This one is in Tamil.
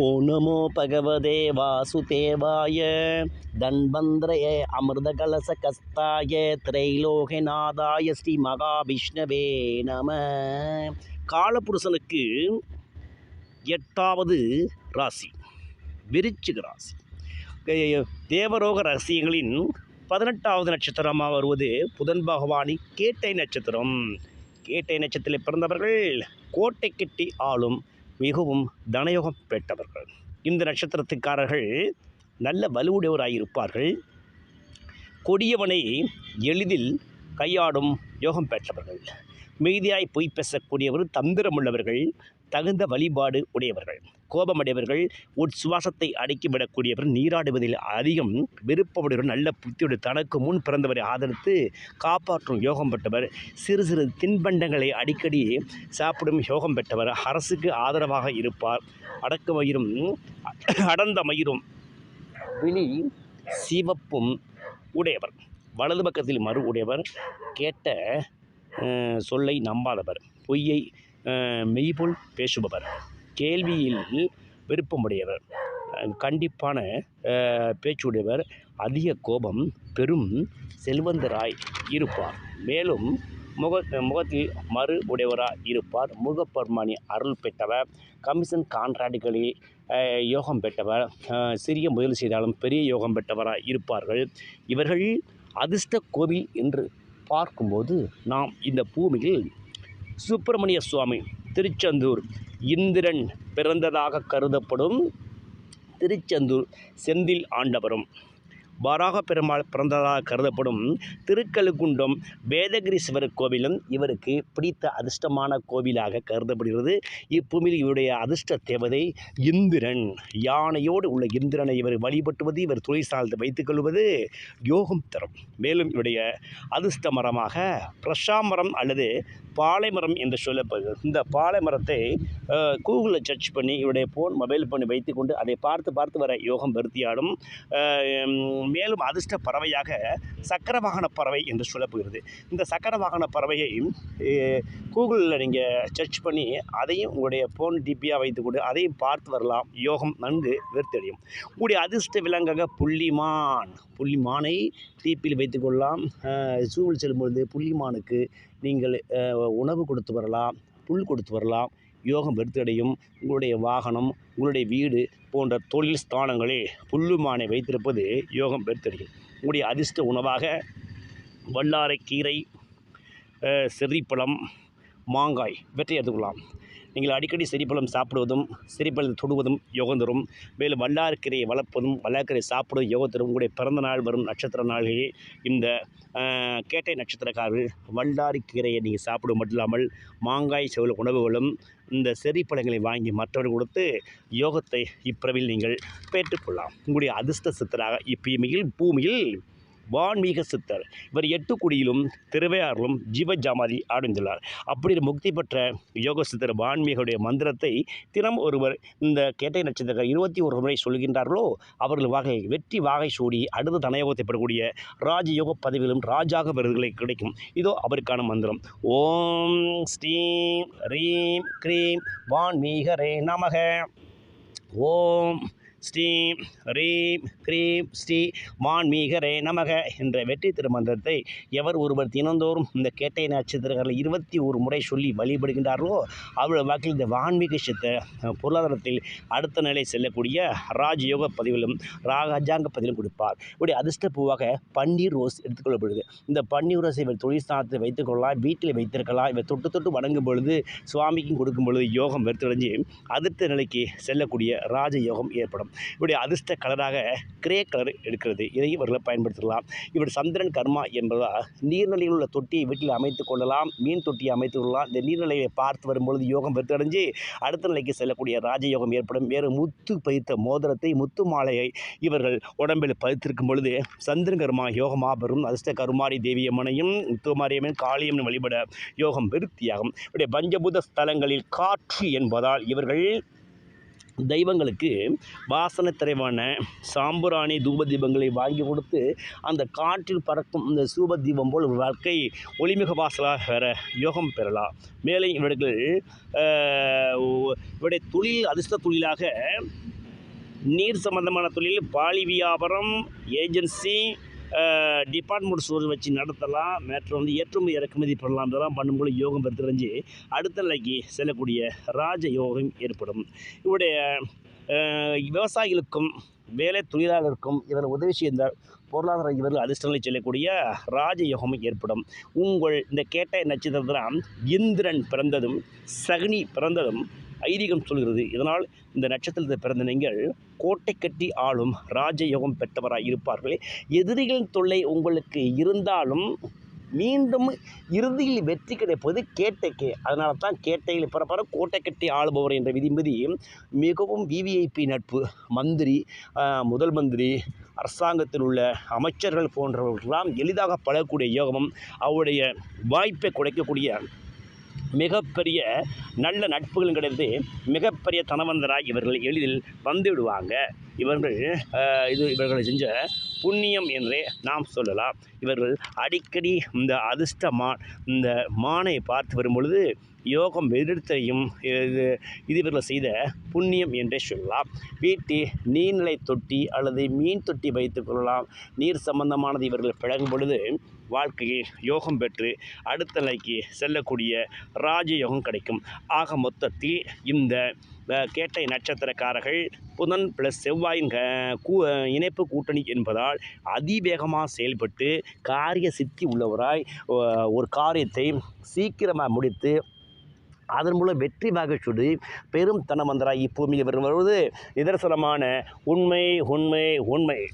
ஓ நமோ பகவதே வாசுதேவாய. தன்வந்திரய அமிர்த கலச கஸ்தாய திரைலோகநாதாய ஸ்ரீ மகாவிஷ்ணவே நம. காலபுருஷனுக்கு எட்டாவது ராசி விருச்சிக ராசி. தேவரோக ரகசியங்களின் பதினெட்டாவது நட்சத்திரமாக வருவது புதன் பகவானி கேட்டை நட்சத்திரம். கேட்டை நட்சத்திரத்தில் பிறந்தவர்கள் கோட்டை கட்டி ஆளும் மிகவும் தனயோகம் பெற்றவர்கள். இந்த நட்சத்திரத்துக்காரர்கள் நல்ல வலுவுடையவராயிருப்பார்கள். கொடியவனை எளிதில் கையாடும் யோகம் பெற்றவர்கள். மீதியாய் பொய் பேசக்கூடியவர் தந்திரமுள்ளவர்கள் தகுந்த வழிபாடு உடையவர்கள். கோபமடையவர்கள் உட்சுவாசத்தை அடக்கிவிடக்கூடியவர் நீராடுவதில் அதிகம் விருப்பமுடையவர் நல்ல புத்தியோடு தனக்கு முன் பிறந்தவரை ஆதரித்து காப்பாற்றும் யோகம் பெற்றவர் சிறு சிறு தின்பண்டங்களை அடிக்கடி சாப்பிடும் யோகம் பெற்றவர் அரசுக்கு ஆதரவாக இருப்பார். அடக்க மயிரும் அடர்ந்த மயிரும் விழி சிவப்பும் உடையவர். வலது பக்கத்தில் மறு உடையவர் கேட்ட சொல்லை நம்பாதவர் பொய்யை மெய்போல் பேசுபவர். கேள்வியில் விருப்பமுடையவர். கண்டிப்பான பேச்சுடையவர். அதிக கோபம் பெரும் செல்வந்தராய் இருப்பார். மேலும் முக முகத்தில் மறு உடையவராக இருப்பார். முகப்பெருமானி அருள் பெற்றவர். கமிஷன் கான்ட்ராக்டுகளில் யோகம் பெற்றவர். சிறிய முதல் செய்தாலும் பெரிய யோகம் பெற்றவராக இருப்பார்கள். இவர்கள் அதிர்ஷ்ட கோவில் என்று பார்க்கும்போது நாம் இந்த பூமியில் சுப்பிரமணிய சுவாமி திருச்செந்தூர் இந்திரன் பிறந்ததாக கருதப்படும் திருச்செந்தூர் செந்தில் ஆண்டவரும். வராக பெருமாள் பிறந்ததாக கருதப்படும் திருக்கழுக்குன்றம் வேதகிரீஸ்வரர் கோவிலும் இவருக்கு பிடித்த அதிர்ஷ்டமான கோவிலாக கருதப்படுகிறது. இப்பூமியில் இவருடைய அதிர்ஷ்ட தேவதை இந்திரன். யானையோடு உள்ள இந்திரனை இவர் வழிபட்டுவது இவர் தொழில் சார்ந்து வைத்துக் கொள்வது யோகம் தரும். மேலும் இவருடைய அதிர்ஷ்ட மரமாக பிரஷாமரம் அல்லது பாலைமரம் என்று சொல்லப்படுகிறது இந்த பாலைமரத்தை கூகுளில் சர்ச் பண்ணி இவருடைய ஃபோன் மொபைல் பண்ணி வைத்துக்கொண்டு அதை பார்த்து பார்த்து வர யோகம் பெருத்தியாடும் மேலும் அதிர்ஷ்ட பறவையாக சக்கர வாகன பறவை என்று சொல்லப்படுகிறது இந்த சக்கர வாகன பறவையை கூகுளில் நீங்கள் சர்ச் பண்ணி அதையும் உங்களுடைய ஃபோன் டிபியாக வைத்துக்கொண்டு அதையும் பார்த்து வரலாம். யோகம் நன்கு வெறுத்தடையும் உங்களுடைய அதிர்ஷ்ட விலங்காக புள்ளிமான். புள்ளிமானை டிபியில் வைத்துக்கொள்ளலாம். சூழல் செல்லும்பொழுது புள்ளிமானுக்கு நீங்கள் உணவு கொடுத்து வரலாம் புல் கொடுத்து வரலாம் யோகம் வெறுத்தடையும் உங்களுடைய வாகனம் உங்களுடைய வீடு போன்ற தொழில் ஸ்தானங்களில் புல்லுமானை வைத்திருப்பது யோகம் வெறுத்தடையும் உங்களுடைய அதிர்ஷ்ட உணவாக வல்லாரைக்கீரை கீரை செர்ரிப்பழம் மாங்காய் இவற்றை எடுத்துக்கொள்ளலாம். நீங்கள் அடிக்கடி செரிப்பழம் சாப்பிடுவதும் செரிப்பழம் தொடுவதும் யோகம் தரும். மேலும் வல்லார்க்கீரையை வளர்ப்பதும் வல்லார்க்கீரை சாப்பிடுவதும் யோகம் தரும். உங்களுடைய பிறந்த நாள் வரும் நட்சத்திர நாள்களே இந்த கேட்டை நட்சத்திரக்காரர்கள் வல்லாரிக்கீரையை நீங்கள் சாப்பிடுவது மட்டும் இல்லாமல் மாங்காய் செவல் உணவுகளும் இந்த செரிப்பழங்களை வாங்கி மற்றவர்கள் கொடுத்து யோகத்தை இப்பிறவில் நீங்கள் பெற்றுக்கொள்ளலாம். உங்களுடைய அதிர்ஷ்ட சித்தராக இப்பூமியில் பூமியில் வான்மீக சித்தர். இவர் எட்டுக்குடியிலும் திருவையாறிலும் ஜீவஜாமாதி ஆடைந்துள்ளார். அப்படி முக்தி பெற்ற யோக சித்தர் வான்மீகருடைய மந்திரத்தை தினம் ஒருவர் இந்த கேட்டை நட்சத்திரம் இருபத்தி ஒரு முறை சொல்கின்றார்களோ அவர்கள் வகை வெற்றி வாகை சூடி அடுத்த தனயோகத்தை பெறக்கூடிய ராஜயோக பதவிகளும் ராஜாக விருதுகளை கிடைக்கும். இதோ அவருக்கான மந்திரம். ஓம் ஸ்ரீம் ரீம் க்ரீம் வான்மீகரே நமக. ஓம் ஸ்ரீம் ரீம் க்ரீம் ஸ்ரீ மான்மீகரே நமக என்ற வெற்றி திருமந்திரத்தை எவர் ஒருவர் தினந்தோறும் இந்த கேட்டை நட்சத்திரங்களை இருபத்தி ஒரு முறை சொல்லி வழிபடுகின்றார்களோ அவ்வளோ வாக்கில் இந்த வான்மீக சித்த பொருளாதாரத்தில் அடுத்த நிலை செல்லக்கூடிய ராஜயோக பதிவிலும் ராஜாங்க பதிவிலும் கொடுப்பார். இப்படி அதிர்ஷ்ட பூவாக பன்னீர் ரோஸ் எடுத்துக்கொள்ளப்படுது. இந்த பன்னீர் ரோஸை இவர் தொழிற்சாலத்தில் ஸ்தானத்தில் வைத்துக்கொள்ளலாம் வீட்டில் வைத்திருக்கலாம். இவர் தொட்டு தொட்டு வணங்கும் பொழுது சுவாமிக்கும் கொடுக்கும் பொழுது யோகம் வெறுத்தடைஞ்சு அடுத்த நிலைக்கு செல்லக்கூடிய ராஜ யோகம் ஏற்படும் இவருடைய அதிர்ஷ்ட கலராக கிரே கலர் எடுக்கிறது. இதை இவர்களை பயன்படுத்தலாம். இவர் சந்திரன் கர்மா என்பதால் நீர்நிலையில் உள்ள தொட்டியை வீட்டில் அமைத்து கொள்ளலாம். மீன் தொட்டியை அமைத்துக் கொள்ளலாம். இந்த நீர்நிலையை பார்த்து வரும்பொழுது யோகம் வெறுத்தடைஞ்சு அடுத்த நிலைக்கு செல்லக்கூடிய ராஜயோகம் ஏற்படும். வேறு முத்து பயித்த மோதிரத்தை முத்து மாலையை இவர்கள் உடம்பில் பதித்திருக்கும் பொழுது சந்திரன் கர்மா யோகமாக பெறும். அதிர்ஷ்ட கருமாரி தேவியம்மனையும் முத்துமாரியம்மன் காளியம்மன் வழிபட யோகம் விருத்தியாகும். இவருடைய பஞ்சபூத ஸ்தலங்களில் காற்று என்பதால் இவர்கள் தெய்வங்களுக்கு வாசனை திரைவான சாம்புராணி தூப தீபங்களை வாங்கி கொடுத்து அந்த காற்றில் பறக்கும் இந்த சூப தீபம் போல் ஒரு வாழ்க்கை ஒளிமிக வாசலாக பெற யோகம் பெறலாம். மேலே இவர்கள் இவருடைய தொழில் அதிர்ஷ்ட தொழிலாக நீர் சம்பந்தமான தொழில் பாலி வியாபாரம் ஏஜென்சி டிபார்ட்மெண்ட் ஸ்டோர் வச்சு நடத்தலாம். மேட்ரு வந்து ஏற்றுமதி இறக்குமதி பண்ணலாம் இதெல்லாம் பண்ணும்போது யோகம் பெருத்தடைஞ்சு அடுத்த நிலைக்கு செல்லக்கூடிய ராஜ யோகம் ஏற்படும். இவருடைய விவசாயிகளுக்கும் வேலை தொழிலாளருக்கும் இவர் உதவி செய்தால் பொருளாதார இவர்கள் அதிர்ஷ்டங்களை செல்லக்கூடிய ராஜயோகம் ஏற்படும். உங்கள் இந்த கேட்ட நட்சத்திரத்தில் இந்திரன் பிறந்ததும் சகுனி பிறந்ததும் ஐதீகம் சொல்கிறது. இதனால் இந்த நட்சத்திரத்தில் பிறந்த நீங்கள் கோட்டை கட்டி ஆளும் ராஜயோகம் பெற்றவராக இருப்பார்களே. எதிரிகளின் தொல்லை உங்களுக்கு இருந்தாலும் மீண்டும் இறுதியில் வெற்றி கிடைப்பது கேட்டைக்கு. அதனால தான் கேட்டையில் பிறப்பார கோட்டை கட்டி ஆளுபவர் என்ற விதிமதி மிகவும் விவிஐபி நட்பு. மந்திரி முதல் மந்திரி அரசாங்கத்தில் உள்ள அமைச்சர்கள் போன்றவர்களெல்லாம் எளிதாக பழகக்கூடிய யோகமும் அவருடைய வாய்ப்பை குறைக்கக்கூடிய மிகப்பெரிய நல்ல நட்புகளும் கிடைத்து மிகப்பெரிய தனவந்தராய் இவர்கள் எளிதில் வந்து விடுவாங்க. இவர்கள் இது இவர்களை செஞ்ச புண்ணியம் என்றே நாம் சொல்லலாம். இவர்கள் அடிக்கடி இந்த அதிர்ஷ்ட மா இந்த மானை பார்த்து வரும்பொழுது யோகம் எதிர்த்தையும் இது இது இவர்கள் செய்த புண்ணியம் என்றே சொல்லலாம். வீட்டில் நீர்நிலை தொட்டி அல்லது மீன் தொட்டி வைத்துக் கொள்ளலாம். நீர் சம்பந்தமானது இவர்கள் பழகும் பொழுது வாழ்க்கையில் யோகம் பெற்று அடுத்த நிலைக்கு செல்லக்கூடிய ராஜயோகம் கிடைக்கும். ஆக மொத்தத்தில் இந்த கேட்டை நட்சத்திரக்காரர்கள் புதன் ப்ளஸ் செவ்வாயின் க- கூ இணைப்பு கூட்டணி என்பதால் அதிவேகமாக செயல்பட்டு காரிய சித்தி உள்ளவராய் ஒரு காரியத்தை சீக்கிரமாக முடித்து அதன் மூலம் வெற்றி மகிழ்ச்சியுடு பெரும் தனமந்தராய் இப்பூமியில் வருவது நிதர்சனமான உண்மை உண்மை உண்மை.